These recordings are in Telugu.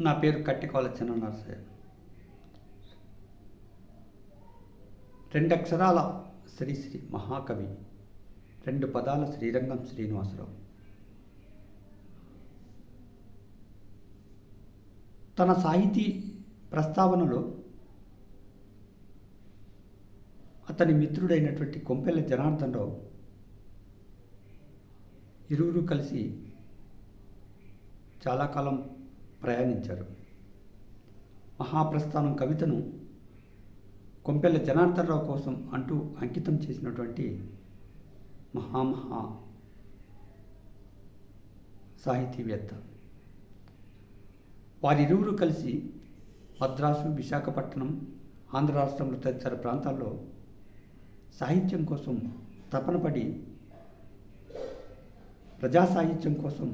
నా పేరు కట్టికోల చిన్న నరసయ్య రెండక్షరాల శ్రీశ్రీ మహాకవి రెండు పదాల శ్రీరంగం శ్రీనివాసరావు. తన సాహితీ ప్రస్తావనలో అతని మిత్రుడైనటువంటి కొంపెల్ల జనార్దన్ రావు ఇరువురు కలిసి చాలా కాలం ప్రయాణించారు. మహాప్రస్థానం కవితను కొంపెల్ల జనార్దనరావు కోసం అంటూ అంకితం చేసినటువంటి మహామహా సాహితీవేత్త. వారిరువురు కలిసి మద్రాసు విశాఖపట్నం ఆంధ్ర రాష్ట్రంలో తదితర ప్రాంతాల్లో సాహిత్యం కోసం తపనపడి ప్రజా సాహిత్యం కోసం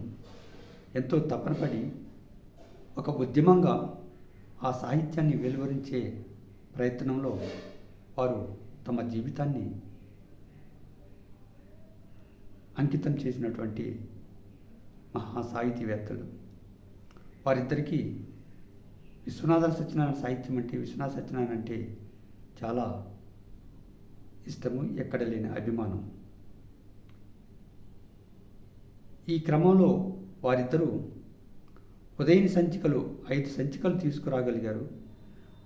ఎంతో తపనపడి ఒక ఉద్యమంగా ఆ సాహిత్యాన్ని వెలువరించే ప్రయత్నంలో వారు తమ జీవితాన్ని అంకితం చేసినటువంటి మహా సాహితీవేత్తలు వారిద్దరికీ విశ్వనాథ సత్యనారాయణ సాహిత్యం అంటే విశ్వనాథ సత్యనారాయణ అంటే చాలా ఇష్టము ఎక్కడ లేని అభిమానం. ఈ క్రమంలో వారిద్దరూ ఉదయం సంచికలు ఐదు సంచికలు తీసుకురాగలిగారు.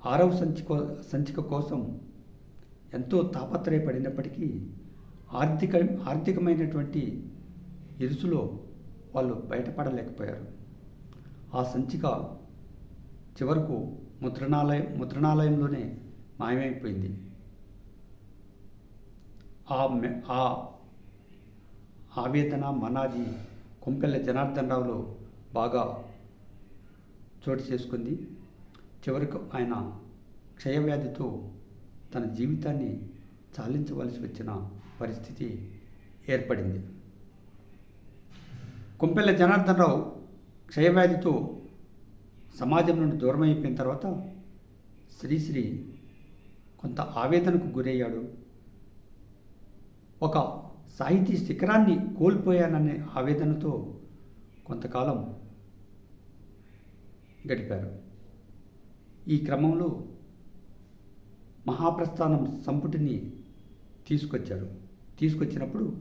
ఆరవ సంచిక సంచిక కోసం ఎంతో తాపత్రయపడినప్పటికీ ఆర్థిక ఆర్థికమైనటువంటి ఇరుసులో వాళ్ళు బయటపడలేకపోయారు. ఆ సంచిక చివరకు ముద్రణాలయం ముద్రణాలయంలోనే మాయమైపోయింది. ఆ మె- ఆ ఆవేదన మనాది కొంపెల్ల జనార్దన్ రావులో బాగా చోటు చేసుకుంది. చివరకు ఆయన క్షయవ్యాధితో తన జీవితాన్ని చాలించవలసి వచ్చిన పరిస్థితి ఏర్పడింది. కుంపెల్ల జనార్దన్ రావు క్షయవ్యాధితో సమాజం నుండి దూరం అయిపోయిన తర్వాత శ్రీశ్రీ కొంత ఆవేదనకు గురయ్యాడు. ఒక సాహితీ శిఖరాన్ని కోల్పోయాననే ఆవేదనతో కొంతకాలం గడిపారు. ఈ క్రమంలో మహాప్రస్థానం సంపుటిని తీసుకొచ్చారు. తీసుకొచ్చినప్పుడు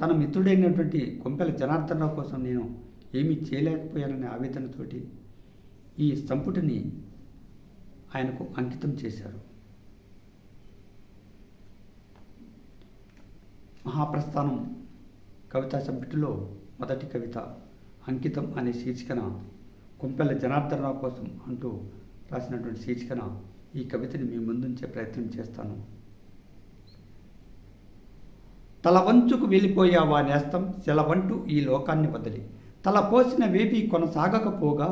తన మిత్రుడైనటువంటి కొంపెల జనార్దనరావు కోసం నేను ఏమీ చేయలేకపోయాననే ఆవేదనతోటి ఈ సంపుటిని ఆయనకు అంకితం చేశారు. మహాప్రస్థానం కవితా సంపుటిలో మొదటి కవిత అంకితం అనే శీర్షికన కుంపెల్ల జనార్దనరావు కోసం అంటూ రాసినటువంటి శీర్షికన ఈ కవితని మీ ముందుంచే ప్రయత్నం చేస్తాను. తల వంచుకు వెళ్ళిపోయావా నేస్తం సెలవంటూ ఈ లోకాన్ని వదిలి. తల పోసిన వేపి కొనసాగకపోగా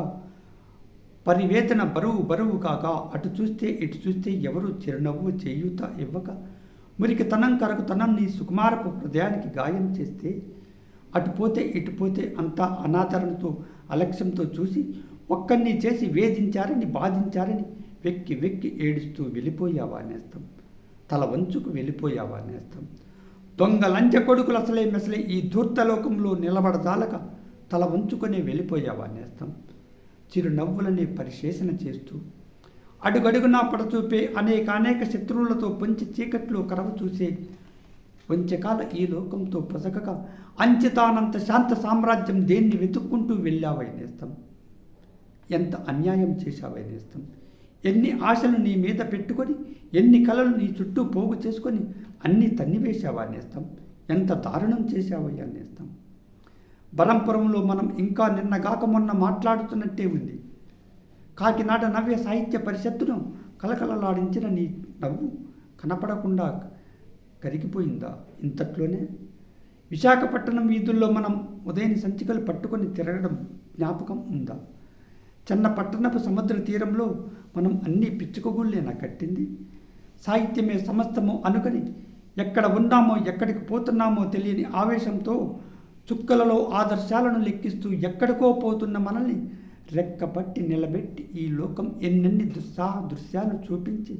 పరివేతన బరువు బరువు కాక అటు చూస్తే ఇటు చూస్తే ఎవరు చిరునవ్వు చేయూత ఇవ్వక మురికి తనం కరకు తనం నీ సుకుమారపు హృదయానికి గాయం చేస్తే అటు పోతే ఇటు పోతే అంతా అనాదరణతో అలక్ష్యంతో చూసి ఒక్కరిని చేసి వేధించారని బాధించారని వెక్కి వెక్కి ఏడుస్తూ వెళ్ళిపోయావా నేస్తం. తల వంచుకు వెళ్ళిపోయావా నేస్తం. దొంగ లంచ కొడుకులు అసలే మెసలే ఈ ధూర్తలోకంలో నిలబడదాలక తల వంచుకునే వెళ్ళిపోయావా నేస్తం. చిరునవ్వులనే పరిశేషణ చేస్తూ అడుగడుగునా పడచూపే అనేక అనేక శత్రువులతో పొంచి చీకట్లో కరవ చూసే వంచకాల ఈ లోకంతో పొసగక అంచితానంత శాంత సామ్రాజ్యం దేన్ని వెతుక్కుంటూ వెళ్ళావై నేస్తం? ఎంత అన్యాయం చేశావై నేస్తం? ఎన్ని ఆశలు నీ మీద పెట్టుకొని ఎన్ని కళలు నీ చుట్టూ పోగు చేసుకొని అన్ని తన్నివేశావా నేస్తం? ఎంత దారుణం చేశావయ్యా నేస్తం? బరంపురంలో మనం ఇంకా నిన్నగాక మొన్న మాట్లాడుతున్నట్టే ఉంది. కాకినాడ నవ్య సాహిత్య పరిషత్తును కలకలలాడించిన నీ నవ్వు కనపడకుండా కరిగిపోయిందా? ఇంతట్లోనే విశాఖపట్నం వీధుల్లో మనం ఉదయం సంచికలు పట్టుకొని తిరగడం జ్ఞాపకం ఉందా? చిన్న పట్టణపు సముద్ర తీరంలో మనం అన్ని పిచ్చుకగుళ్ళేనా కట్టింది. సాహిత్యమే సమస్తము అనుకని ఎక్కడ ఉన్నామో ఎక్కడికి పోతున్నామో తెలియని ఆవేశంతో చుక్కలలో ఆదర్శాలను లెక్కిస్తూ ఎక్కడికో పోతున్న మనల్ని రెక్కపట్టి నిలబెట్టి ఈ లోకం ఎన్నెన్ని దుస్సాహ దృశ్యాలు చూపించి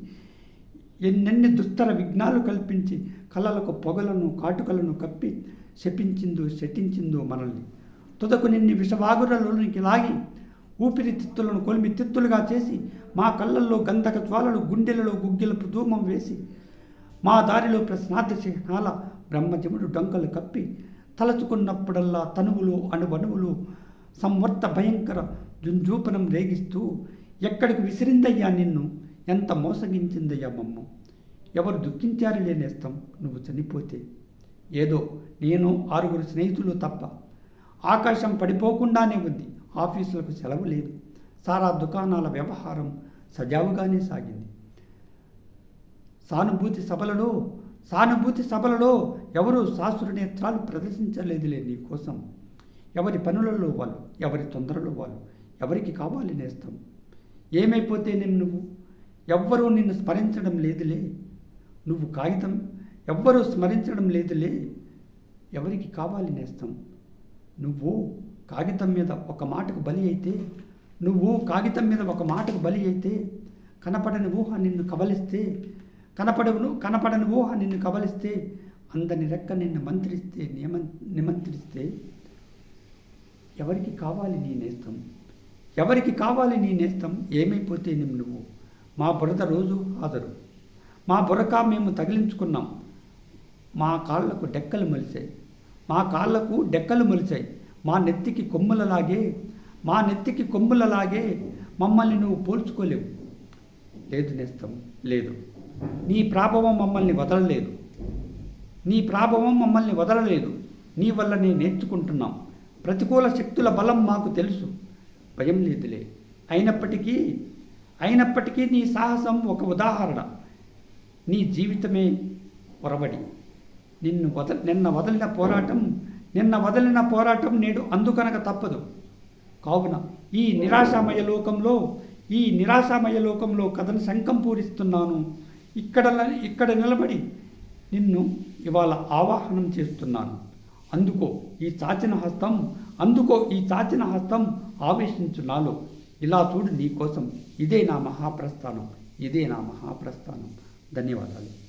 ఎన్నెన్ని దుస్తర విఘ్నాలు కల్పించి కళలకు పొగలను కాటుకలను కప్పి శపించిందో శటించిందో మనల్ని. తుదకు నిన్ని విషవాగురలోనికి లాగి ఊపిరితిత్తులను కొలిమి తిత్తులుగా చేసి మా కళ్ళల్లో గంధక జ్వాలలు గుండెలలో గుగ్గిలపు ధూమం వేసి మా దారిలో ప్రశ్నార్థ చిహ్నాల బ్రహ్మజముడు డొంకలు కప్పి తలచుకున్నప్పుడల్లా తనువులు అణువణువులు సంవర్త భయంకర జుంజూపనం రేగిస్తూ ఎక్కడికి విసిరిందయ్యా నిన్ను? ఎంత మోసగించిందయ్యా మమ్మ? ఎవరు దుఃఖించారు లేనేస్తాం నువ్వు చనిపోతే. ఏదో నేను ఆరుగురు స్నేహితులు తప్ప. ఆకాశం పడిపోకుండానే ఉంది. ఆఫీసులకు సెలవు లేదు. సారా దుకాణాల వ్యవహారం సజావుగానే సాగింది. సానుభూతి సభలలో సానుభూతి సభలలో ఎవరు శాస్త్ర నేత్రాలు ప్రదర్శించలేదులే నీకోసం ఎవరి పనులలో వాళ్ళు ఎవరి తొందరలో వాళ్ళు ఎవరికి కావాలి నేస్తాం? ఏమైపోతే నేను నువ్వు? ఎవ్వరూ నిన్ను స్మరించడం లేదులే. నువ్వు కాగితం ఎవ్వరూ స్మరించడం లేదులే. ఎవరికి కావాలి నేస్తాం? నువ్వు కాగితం మీద ఒక మాటకు బలి అయితే నువ్వు కాగితం మీద ఒక మాటకు బలి అయితే కనపడని ఊహ నిన్ను కబలిస్తే కనపడవును కనపడని ఊహ నిన్ను కబలిస్తే అందని రెక్క నిన్ను మంత్రిస్తే నియమ నిమంత్రిస్తే ఎవరికి కావాలి నీ నేస్తం? ఎవరికి కావాలి నీ నేస్తం? ఏమైపోతే నిన్ను నువ్వు? మా బురద రోజు హాజరు మా బురక మేము తగిలించుకున్నాం. మా కాళ్ళకు డెక్కలు మొలిచాయి. మా కాళ్ళకు డెక్కలు మొలిచాయి. మా నెత్తికి కొమ్ములలాగే మా నెత్తికి కొమ్ములలాగే మమ్మల్ని నువ్వు పోల్చుకోలేవు. లేదు నేస్తం లేదు. నీ ప్రాభవం మమ్మల్ని వదలలేదు. నీ ప్రాభవం మమ్మల్ని వదలలేదు. నీ వల్ల నేను నేర్చుకుంటున్నాం. ప్రతికూల శక్తుల బలం మాకు తెలుసు. భయం లేదులే. అయినప్పటికీ అయినప్పటికీ నీ సాహసం ఒక ఉదాహరణ. నీ జీవితమే పొరబడి నిన్ను వద నిన్న వదిలిన పోరాటం నిన్న వదిలిన పోరాటం నేడు అందుకనక తప్పదు. కావున ఈ నిరాశామయ లోకంలో ఈ నిరాశామయ లోకంలో కథను శంఖం పూరిస్తున్నాను. ఇక్కడ ఇక్కడ నిలబడి నిన్ను ఇవాళ ఆవాహనం చేస్తున్నాను. అందుకో ఈ చాచిన హస్తం అందుకో ఈ చాచిన హస్తం ఆవేశించు నాలో. ఇలా చూడు నీకోసం ఇదే నా మహాప్రస్థానం ఇదే నా మహాప్రస్థానం. ధన్యవాదాలు.